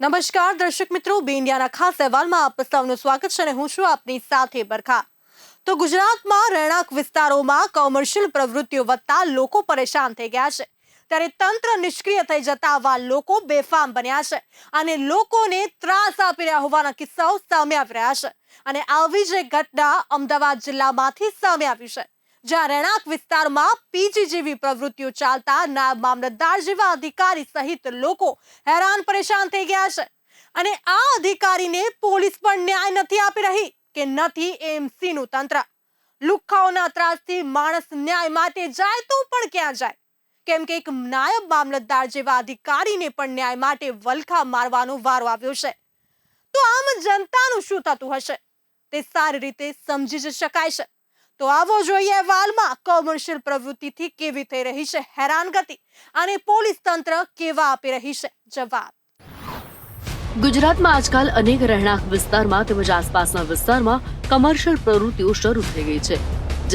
નમસ્કાર, દર્શક મિત્રો. બે ખાસ અહેવાલમાં આપ સૌનું સ્વાગત છે અને હું છું આપની સાથે બરખા. તો ગુજરાતમાં રહેણાંક વિસ્તારોમાં કોમર્શિયલ પ્રવૃત્તિઓ વધતા લોકો પરેશાન થઈ ગયા છે. ત્યારે તંત્ર નિષ્ક્રિય થઈ જતા આવા લોકો બેફામ બન્યા છે અને લોકોને ત્રાસ આપી રહ્યા હોવાના કિસ્સાઓ સામે આવી રહ્યા છે. અને આવી જ ઘટના અમદાવાદ જિલ્લામાંથી સામે આવી છે. જ્યાં રહેણાંક વિસ્તારમાં પીજી જેવી પ્રવૃત્તિઓ ચાલતા નાયબ મામલતદાર જેવા અધિકારી સહિત લોકો હેરાન પરેશાન થઈ ગયા છે. અને આ અધિકારીને પોલીસ પણ ન્યાય નથી આપી રહી કે નથી એમસી નું તંત્ર. લુખ્ખાઓના ત્રાસથી માણસ ન્યાય માટે જાય તો પણ ક્યાં જાય? કેમ કે એક નાયબ મામલતદાર જેવા અધિકારીને પણ ન્યાય માટે વલખા મારવાનો વારો આવ્યો છે. તો આમ જનતાનું શું થતું હશે? તે સારી રીતે સમજી જ શકાય છે. તો આવો જોઈએ વાલમાં કોમર્શિયલ પ્રવૃત્તિથી કેવી થઈ રહી છે હેરાનગતિ અને પોલીસ તંત્ર કેવા આપી રહી છે જવાબ? ગુજરાતમાં આજકાલ અનેક રહેણાંક વિસ્તારમાં તેમજ આસપાસના વિસ્તારમાં કમર્શિયલ પ્રવૃત્તિઓ શરૂ થઈ ગઈ છે,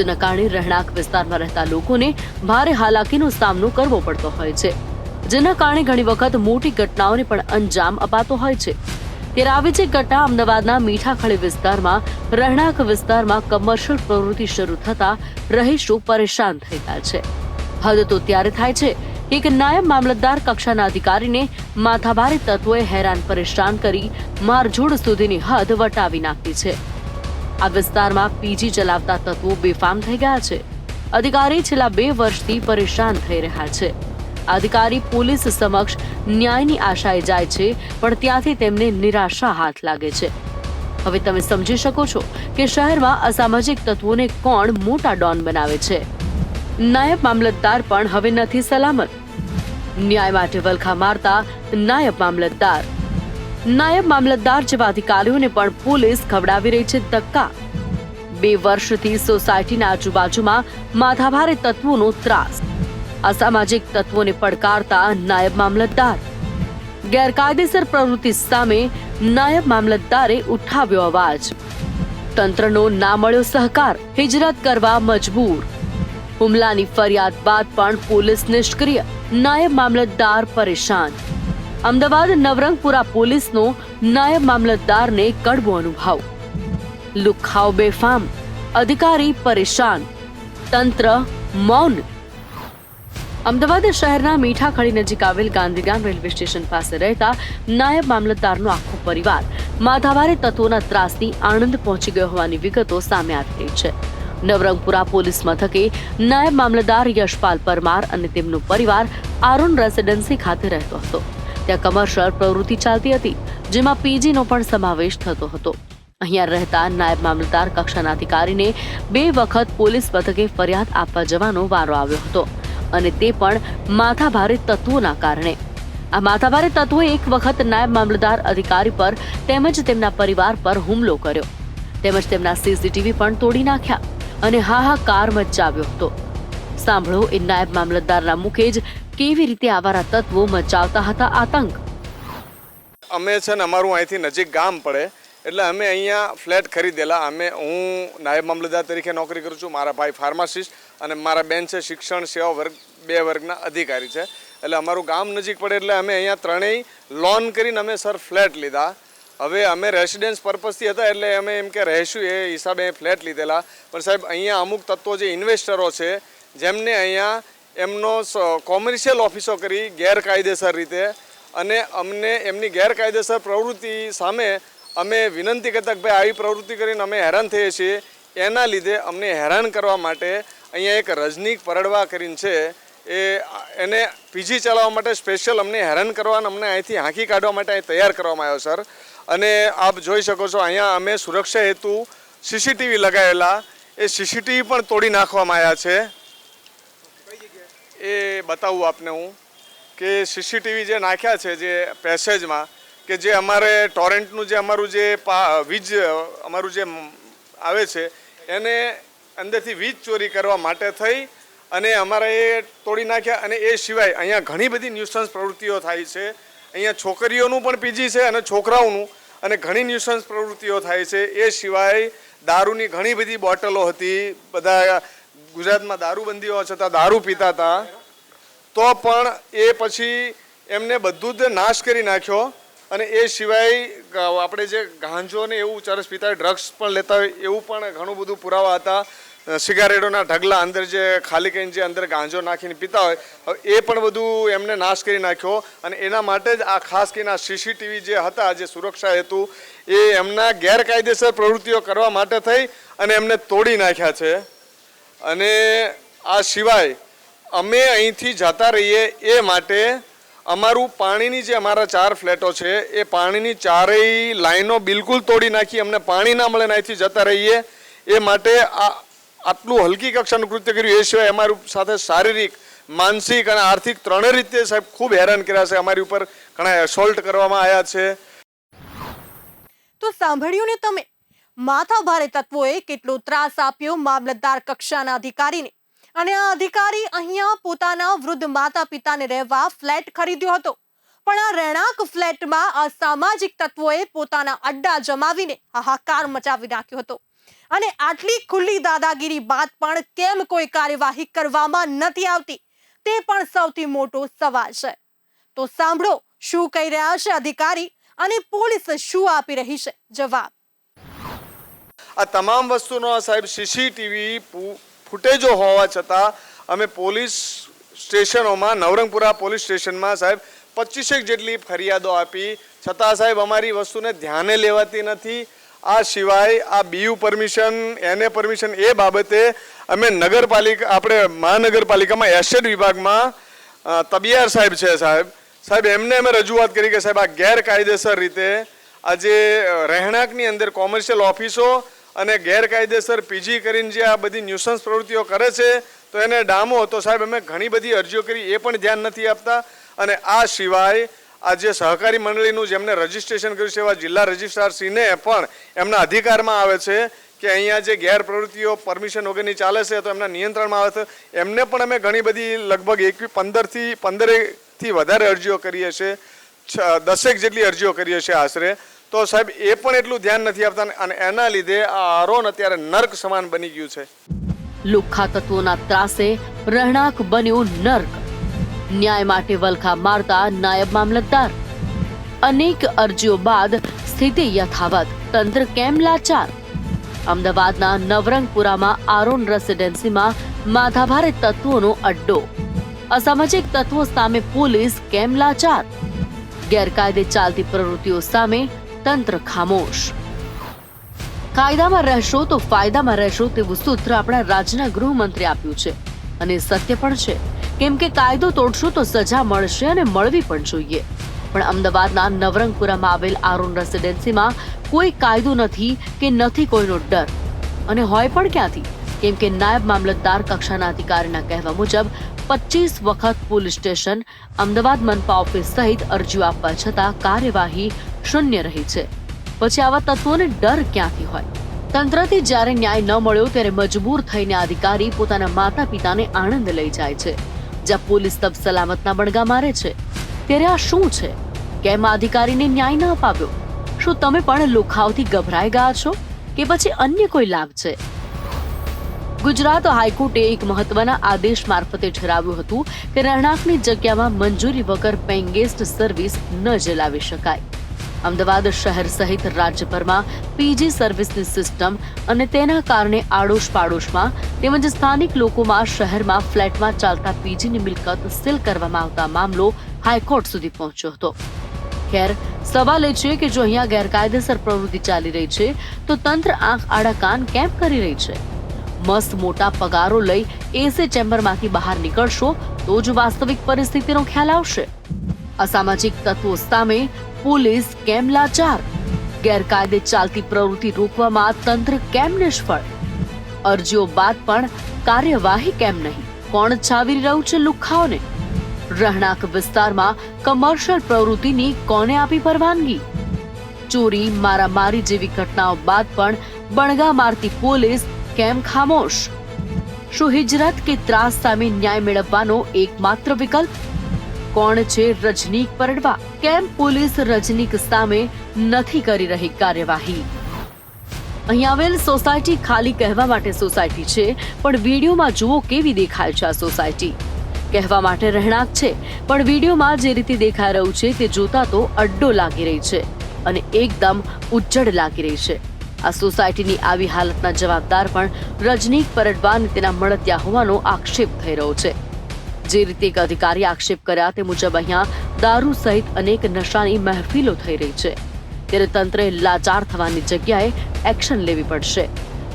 જેના કારણે રહેણાંક વિસ્તારમાં રહેતા લોકોને ભારે હાલાકીનો સામનો કરવો પડતો હોય છે, જેના કારણે ઘણી વખત મોટી ઘટનાઓને પણ અંજામ અપાતો હોય છે. ત્યારે આવી જ ઘટના અમદાવાદના મીઠાખળી વિસ્તારમાં, રહેણાંક વિસ્તારમાં કમર્શિયલ પ્રવૃત્તિ શરૂ થતા રહીશો પરેશાન થઈ ગયા છે. હદ તો ત્યારે થાય છે એક નાયબ મામલતદાર કક્ષાના અધિકારીને માથાભારે તત્વોએ હેરાન પરેશાન કરી મારઝોડ સુધીની હદ વટાવી નાખી છે. આ વિસ્તારમાં પીજી ચલાવતા તત્વો બેફામ થઈ ગયા છે. અધિકારી છેલ્લા બે વર્ષથી પરેશાન થઈ રહ્યા છે. અધિકારી પોલીસ સમક્ષ ન્યાયની આશાએ જાય છે, પણ ત્યાંથી તેમને નિરાશા હાથ લાગે છે. હવે તમે સમજી શકો છો કે શહેરમાં અસામાજિક તત્વોને કોણ મોટા ડોન બનાવે છે. નાયબ મામલતદાર પણ હવે નથી સલામત. ન્યાય માટે વલખા મારતા નાયબ મામલતદાર. નાયબ મામલતદાર જેવા અધિકારીઓને પણ પોલીસ ખવડાવી રહી છે ધક્કા. બે વર્ષથી સોસાયટીના આજુબાજુમાં માથાભારે તત્વોનો ત્રાસ. અસામાજિક તત્વોને પડકારતા નાયબ મામલતદાર ગેરકાયદેસર પ્રવૃત્તિ સામે નાયબ મામલતદારે ઉઠાવ્યો અવાજ તંત્રનો ના મળ્યો સહકાર હિજરત કરવા મજબૂર હુમલાની ફરિયાદ બાદ પણ પોલીસ નિષ્ક્રિય નાયબ મામલતદાર પરેશાન અમદાવાદ નવરંગપુરા પોલીસનો નાયબ મામલતદારને કડવો અનુભવ લુખાવ બેફામ અધિકારી પરેશાન તંત્ર મૌન અમદાવાદ શહેરના મીઠાખડી નજીક આવેલ ગાંધીગામ રેલવે સ્ટેશન પાસે રહેતા નાયબ મામલતદારનો આખો પરિવાર માધાવારે તત્વોના ત્રાસથી આણંદ પહોંચી ગયો હોવાની વિગતો સામે આવી રહી છે. નવરંગપુરા પોલીસ મથકે નાયબ મામલતદાર યશપાલ પરમાર અને તેમનો પરિવાર આરોન રેસિડેન્સી ખાતે રહેતો હતો. ત્યાં કમર્શિયલ પ્રવૃત્તિ ચાલતી હતી, જેમાં પીજીનો પણ સમાવેશ થતો હતો. અહીંયા રહેતા નાયબ મામલતદાર કક્ષાના અધિકારીને બે વખત પોલીસ મથકે ફરિયાદ આપવા જવાનો વારો આવ્યો હતો. અને તે પણ માથાભારે તત્વોના કારણે. આ માથાભારે તત્વોએ એક વખત નાયબ મામલતદાર અધિકારી પર તેમજ તેમના પરિવાર પર હુમલો કર્યો. તેમજ તેમના સીસીટીવી પણ તોડી નાખ્યા અને હાહાકાર મચાવ્યો હતો. સાંભળો, એ નાયબ મામલતદારના મુખે જ કેવી રીતે આવારા તત્વો મચાવતા હતા આતંક? અમે છે ને, અમારું અહીંથી નજીક ગામ પડે. એટલે અમે અહીંયા ફ્લેટ ખરીદેલા. અમે, હું નાયબ મામલતદાર તરીકે નોકરી કરું છું. મારા ભાઈ ફાર્માસિસ્ટ અને મારા બેન છે શિક્ષણ સેવા વર્ગ, બે વર્ગના અધિકારી છે. એટલે અમારું ગામ નજીક પડે એટલે અમે અહીંયા ત્રણેય લોન કરીને અમે સર ફ્લેટ લીધા. હવે અમે રેસિડેન્સ પર્પઝથી હતા એટલે અમે એમ કે રહેશું એ હિસાબે ફ્લેટ લીધેલા. પણ સાહેબ, અહીંયા અમુક તત્વો જે ઇન્વેસ્ટરો છે, જેમને અહીંયા એમનો કોમર્શિયલ ઓફિસો કરી ગેરકાયદેસર રીતે અને અમને એમની ગેરકાયદેસર પ્રવૃત્તિ સામે અમે વિનંતી કરતા ભાઈ આવી પ્રવૃત્તિ કરીને અમે હેરાન થઈએ છીએ. એના લીધે અમને હેરાન કરવા માટે અહીંયા એક રજનીક પરડવા કરીને છે. એ એને પીજી ચલાવવા માટે સ્પેશિયલ અમને હેરાન કરવા અને અમને અહીંથી હાંકી કાઢવા માટે અહીં તૈયાર કરવામાં આવ્યો સર અને આપ જોઈ શકો છો, અહીંયા અમે સુરક્ષા હેતુ સીસીટીવી લગાવેલા. એ સીસીટીવી પણ તોડી નાખવામાં આવ્યા છે. એ બતાવું આપને હું કે સીસીટીવી જે નાખ્યા છે, જે પેસેજમાં કે જે અમારે ટોરેન્ટનું જે અમારું જે વીજ, અમારું જે આવે છે, એને અંદરથી વીજ ચોરી કરવા માટે થઈ અને અમારે એ તોડી નાખ્યા અને એ સિવાય અહીંયા ઘણી બધી ન્યુસન્સ પ્રવૃત્તિઓ થાય છે. અહીંયા છોકરીઓનું પણ પીજી છે અને છોકરાઓનું અને ઘણી ન્યુસન્સ પ્રવૃત્તિઓ થાય છે. એ સિવાય દારૂની ઘણી બધી બોટલો હતી. બધા ગુજરાતમાં દારૂબંધીઓ છતાં દારૂ પીતા હતા. તો પણ એ પછી એમને બધું જ નાશ કરી નાખ્યો. અને એ સિવાય આપણે જે ગાંજો ને એવું ચરસ પીતા હોય ડ્રગ્સ પણ લેતા હોય, એવું પણ ઘણું બધું પુરાવા હતા. સિગારેટોના ઢગલા અંદર જે ખાલી કરીને જે અંદર ગાંજો નાખીને પીતા હોય એ પણ બધું એમને નાશ કરી નાખ્યો. અને એના માટે જ આ ખાસ કરીને આ સીસીટીવી જે હતા, જે સુરક્ષા હેતુ, એ એમના ગેરકાયદેસર પ્રવૃત્તિઓ કરવા માટે થઈ અને એમને તોડી નાખ્યા છે. અને આ સિવાય અમે અહીંથી જતા રહીએ એ માટે અમારું પાણીની જે અમારા ચાર ફ્લેટો છે, એ પાણીની ચારેય લાઈનો બિલકુલ તોડી નાખી, અમને પાણી ના મળે અહીંથી જતા રહીએ. એ માટે આ આટલું હલકી કક્ષાનું કૃત્ય કર્યું, એ સિવાય અમારી સાથે શારીરિક, માનસિક અને આર્થિક ત્રણેય રીતે સાહેબ ખૂબ હેરાન કર્યા છે. અમારી ઉપર ઘણા એસોલ્ટ કરવામાં આવ્યા છે. તો સાંભળ્યું ને તમે, માથા ભારે તત્વોએ કેટલો ત્રાસ આપ્યો મામલતદાર કક્ષાના અધિકારીને. અને આ અધિકારી અહીંયા પોતાના વૃદ્ધ માતા પિતાને રહેવા ફ્લેટ ખરીદ્યો હતો. પણ આ રહેણાંક ફ્લેટમાં અસામાજિક તત્વોએ પોતાના અડ્ડા જમાવીને હાહાકાર મચાવી નાખ્યો હતો. અને આટલી ખુલ્લી દાદાગીરી બાદ પણ કેમ કોઈ કાર્યવાહી કરવામાં નથી આવતી? તે પણ સૌથી મોટો સવાલ છે. તો સાંભળો, શું કહી રહ્યા છે અધિકારી અને પોલીસ શું આપી રહી છે? જવાબ. આ તમામ વસ્તુનો સાહેબ સીસીટીવી ફૂટેજો હોવા છતાં અમે પોલીસ સ્ટેશનોમાં, નવરંગપુરા પોલીસ સ્ટેશનમાં સાહેબ પચીસેક જેટલી ફરિયાદો આપી. છતાં સાહેબ અમારી વસ્તુને ધ્યાને લેવાતી નથી. આ સિવાય આ બીયુ પરમિશન, એને પરમિશન એ બાબતે અમે નગરપાલિકા, આપણે મહાનગરપાલિકામાં એસેટ વિભાગમાં તબિયાર સાહેબ છે સાહેબ. સાહેબ, એમને અમે રજૂઆત કરી કે સાહેબ આ ગેરકાયદેસર રીતે આજે રહેણાંકની અંદર કોમર્શિયલ ઓફિસો અને ગેરકાયદેસર પીજી કરીને જે આ બધી ન્યુસન્સ પ્રવૃત્તિઓ કરે છે, તો એને ડામો તો સાહેબ, અમે ઘણી બધી અરજીઓ કરી, એ પણ ધ્યાન નથી આપતા. અને આ સિવાય આ જે સહકારી મંડળીનું જેમને રજીસ્ટ્રેશન કર્યું છે, એવા જિલ્લા રજિસ્ટ્રારશ્રીને પણ એમના અધિકારમાં આવે છે કે અહીંયા જે ગેરપ્રવૃત્તિઓ પરમિશન વગરની ચાલે છે, તો એમના નિયંત્રણમાં આવે છે. એમને પણ અમે ઘણી બધી લગભગ એકવી પંદરથી પંદરેકથી વધારે અરજીઓ કરીએ છીએ. દસેક જેટલી અરજીઓ કરીએ છીએ આશરે. તો સાહેબ, એ પણ એટલું ધ્યાન નથી આપતા અને એના લીધે આ આરોન અત્યારે નર્ક સમાન બની ગયું છે. લુખ્ખા તત્વોના ત્રાસે રહેણાંક બન્યું નર્ક. ન્યાય માટે વલખા મારતા નાયબ મામલતદાર. અનેક અરજીઓ બાદ સ્થિતિ યથાવત. તંત્ર કેમ લાચાર? અમદાવાદના નવરંગપુરામાં આરોન રેસિડેન્સીમાં માથાભારે તત્વોનો અડ્ડો. અસામાજિક તત્વો સામે પોલીસ કેમ લાચાર? ગેરકાયદે ચાલતી પ્રવૃત્તિઓ સામે તંત્ર ખામોશ. કાયદામાં રહેશો તો ફાયદામાં રહેશો તેવું સૂત્ર આપણા રાજ્યના ગૃહમંત્રી આપ્યું છે. અને સત્ય પણ છે. કેમ કે કાયદો તોડશો તો સજા મળશે અને મળવી પણ જોઈએ. પણ અમદાવાદના નવરંગપુરામાં આવેલ આરોન રેસિડેન્સીમાં કોઈ કાયદો નથી કે નથી કોઈનો ડર. અને હોય પણ ક્યાંથી? કેમ કે નાયબ મામલતદાર કક્ષાના અધિકારીના કહેવા મુજબ પચીસ વખત પોલીસ સ્ટેશન, અમદાવાદ મનપા ઓફિસ સહિત અરજીઓ આપવા છતાં કાર્યવાહી શૂન્ય રહી છે. પછી આવા તત્વોને ડર ક્યાંથી હોય? તંત્રથી જ્યારે ન્યાય ન મળ્યો ત્યારે મજબૂર થઈને અધિકારી પોતાના માતા પિતાને આણંદ લઈ જાય છે. જ્યાં પોલીસ તબ સલામતના બણગા મારે છે. ત્યારે આ શું છે? કેમ અધિકારીને ન્યાય ન અપાવ્યો? શું તમે પણ લુખાવથી ગભરાઈ ગયા છો? કે પછી અન્ય કોઈ લાભ છે? ગુજરાત હાઈકોર્ટે એક મહત્વના આદેશ મારફતે ઠરાવ્યું હતું કે રહેણાંકની જગ્યામાં મંજૂરી વગર પેઇંગ ગેસ્ટ સર્વિસ ન ચલાવી શકાય. અમદાવાદ શહેર સહિત રાજ્યભરમાં પીજી સર્વિસની સિસ્ટમ અને તેના કારણે આડોશ પાડોશમાં તેમજ સ્થાનિક લોકોમાં શહેરમાં ફ્લેટમાં ચાલતા પીજીની મિલકત સીલ કરવામાં આવતા મામલો હાઈકોર્ટ સુધી પહોંચ્યો હતો. ખેર, સવાલ એ છે કે જો અહીંયા ગેરકાયદેસર પ્રવૃત્તિ ચાલી રહી છે, તો તંત્ર આંખ આડા કાન કેમ કરી રહી છે? મસ્ત મોટા પગારો લઈ એસી ચેમ્બરમાંથી બહાર નીકળશો તો જ વાસ્તવિક પરિસ્થિતિનો ખ્યાલ આવશે. અસામાજિક તત્વો સામે પોલીસ કેમ લાચાર? ગેરકાયદે ચાલતી પ્રવૃત્તિ રોકવામાં તંત્ર કેમ નિષ્ફળ? અરજીઓ બાદ પણ કાર્યવાહી કેમ નહીં? કોણ છાવી રહ્યું છે લુખાઓને? રહેણાંક વિસ્તારમાં કમર્શિયલ પ્રવૃત્તિની કોને આપી પરવાનગી? ચોરી, મારામારી જેવી ઘટનાઓ બાદ પણ બણગા મારતી પોલીસ કેમ ખામોશ? શું હિજરત કે ત્રાસ સામે ન્યાય મેળવવાનો એકમાત્ર વિકલ્પ? કોણ છે રજનીક પરડવા? કેમ પોલીસ રજનીક સામે નથી કરી રહી કાર્યવાહી? અહીં આવેલ સોસાયટી ખાલી કહેવા માટે સોસાયટી છે, પણ વિડીયોમાં જુઓ કેવી દેખાય છે આ સોસાયટી. કહેવા માટે રહેણાંક છે, પણ વિડીયોમાં જે રીતે દેખાઈ રહ્યું છે તે જોતા તો અડ્ડો લાગી રહી છે અને એકદમ ઉજ્જડ લાગી રહી છે. આ સોસાયટીની આવી હાલતના જવાબદાર પણ રજનીક પરડવા તેના મળતિયા હોવાનો આક્ષેપ થઈ રહ્યો છે. જે રીતે એક અધિકારી આક્ષેપ કર્યા તે મુજબ અહીંયા દારૂ સહિત અનેક નશાની મહેફિલો થઈ રહી છે. ત્યારે તંત્રે લાચાર થવાની જગ્યાએ એક્શન લેવી પડશે.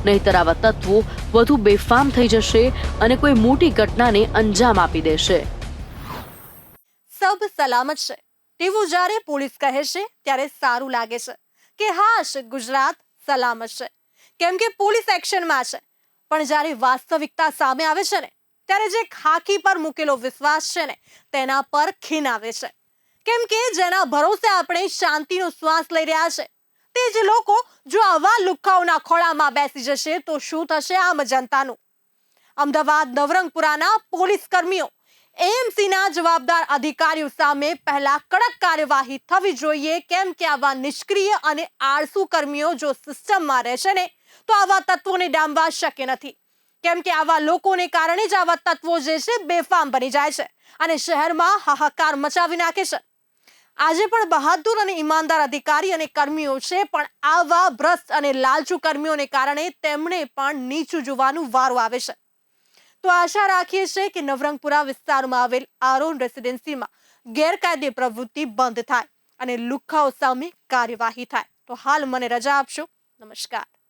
નહીતર આવા તત્વો વધુ બેફામ થઈ જશે અને કોઈ મોટી ઘટનાને અંજામ આપી દેશે. સબ સલામત છે. તેવું જ્યારે પોલીસ કહે છે, ત્યારે સારું લાગે છે કે હાશ ગુજરાત સલામત છે. કેમ કે પોલીસ એક્શનમાં છે. પણ જ્યારે વાસ્તવિકતા સામે આવે છે ને, ત્યારે જે ખાકી પર મૂકેલો વિશ્વાસ છે ને, તેના પર ખીન આવે છે. કેમ કે જેના ભરોસે આપણે શાંતિનો શ્વાસ લઈ રહ્યા છે, તે જ લોકો જો આવા લુખાઓના ખોળામાં બેસી જશે તો શું થશે આમ જનતાનું? અમદાવાદ, નવરંગપુરાના પોલીસ કર્મીઓ એએમસીના જવાબદાર અધિકારીઓ સામે પહેલા કડક કાર્યવાહી થવી જોઈએ. કેમ કે આવા નિષ્ક્રિય અને આળસુ કર્મીઓ જો સિસ્ટમમાં રહેશે ને, તો આવા તત્વોને ડામવા શક્ય નથી. કેમ કે આવા લોકોને કારણે જ આવા તત્વો જે છે બેફામ બની જાય છે અને શહેરમાં હાહાકાર મચાવી નાખે છે. આજે પણ બહાદુર અને ઈમાનદાર અધિકારી અને કર્મીઓ છે, પણ આવા ભ્રષ્ટ અને લાલચુ કર્મીઓને કારણે તેમણે પણ નીચું જોવાનું વારો આવે છે. તો આશા રાખીએ છીએ કે નવરંગપુરા વિસ્તારમાં આવેલ આરોન રેસિડેન્સીમાં ગેરકાયદે પ્રવૃત્તિ બંધ થાય અને લુખાઓ સામે કાર્યવાહી થાય. તો હાલ મને રજા આપશો. નમસ્કાર.